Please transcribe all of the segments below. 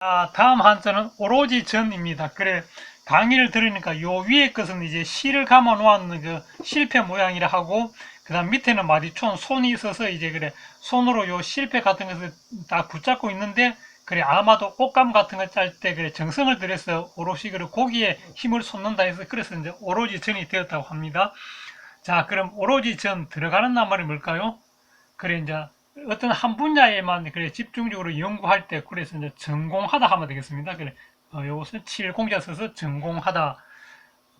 아, 다음 한자는 오로지 전입니다. 그래, 강의를 들으니까 요 위에 것은 이제 실을 감아 놓았는 그 실패 모양이라 하고, 그 다음 밑에는 마디촌 손이 있어서 이제 그래, 손으로 요 실패 같은 것을 다 붙잡고 있는데, 그래, 아마도 옷감 같은 걸 짤 때, 그래, 정성을 들여서 오롯이 그래, 고기에 힘을 쏟는다 해서, 그래서 이제 오로지 전이 되었다고 합니다. 자, 그럼 오로지 전 들어가는 낱말이 뭘까요? 그래, 이제 어떤 한 분야에만 그래 집중적으로 연구할 때 그래서 이제 전공하다 하면 되겠습니다. 그래 어, 요것은 7공자 써서 전공하다.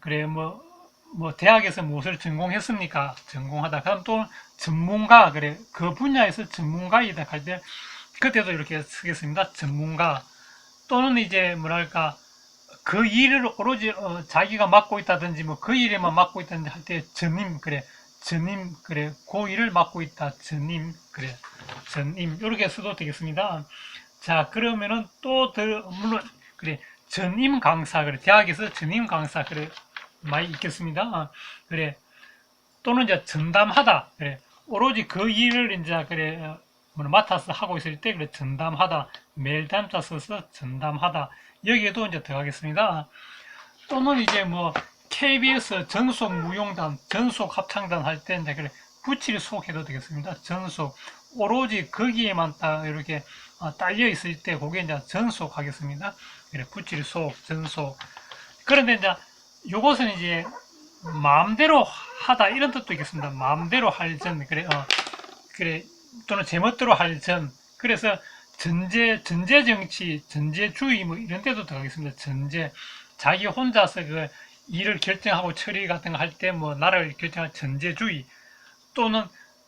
그래 뭐뭐 대학에서 무엇을 전공했습니까? 전공하다. 그럼 또 전문가 그래 그 분야에서 전문가이다 할 때 그때도 이렇게 쓰겠습니다. 전문가 또는 이제 뭐랄까 그 일을 오로지 어, 자기가 맡고 있다든지 뭐 그 일에만 맡고 있다든지 할 때 전임 그래 전임 그래. 그 일을 맡고 있다. 전임 그래. 전임 이렇게 써도 되겠습니다. 자 그러면은 또 더 물론 그래. 전임 강사 그래. 대학에서 전임 강사 그래. 많이 있겠습니다. 아, 그래. 또는 이제 전담하다 그래. 오로지 그 일을 이제 그래 맡아서 하고 있을 때 그래 전담하다. 멜담자 써서 전담하다. 여기에도 이제 들어가겠습니다. 또는 이제 뭐 KBS 전속 무용단, 전속 합창단 할때 이제 그래 붙일 속해도 되겠습니다. 전속 오로지 거기에만 딱 이렇게 어, 딸려 있을 때 그게 이제 전속 하겠습니다. 그래 붙일 속, 전속. 그런데 이제 요것은 이제 마음대로 하다 이런 뜻도 있겠습니다. 마음대로 할 전, 그래, 어, 그래 또는 제멋대로 할 전. 그래서 전제, 전제 정치, 전제주의 뭐 이런 때도 들어가겠습니다. 전제. 자기 혼자서 그 일을 결정하고 처리 같은 거 할 때 뭐 나라를 결정할 전제주의 또는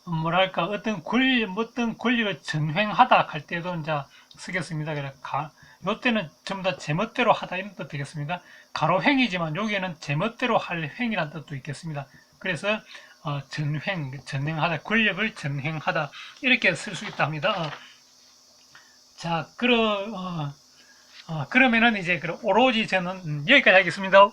뭐랄까 어떤 권리 어떤 권리를 전횡하다 할 때도 이제 쓰겠습니다. 그래 가 요때는 전부 다 제멋대로 하다 이런 뜻 되겠습니다. 가로횡이지만 여기에는 제멋대로 할 횡이라는 뜻도 있겠습니다. 그래서 어, 전횡, 전횡하다, 권력을 전횡하다 이렇게 쓸 수 있다 합니다. 어. 자, 그러 어, 어, 그러면은 이제 그 오로지 저는 음, 여기까지 하겠습니다.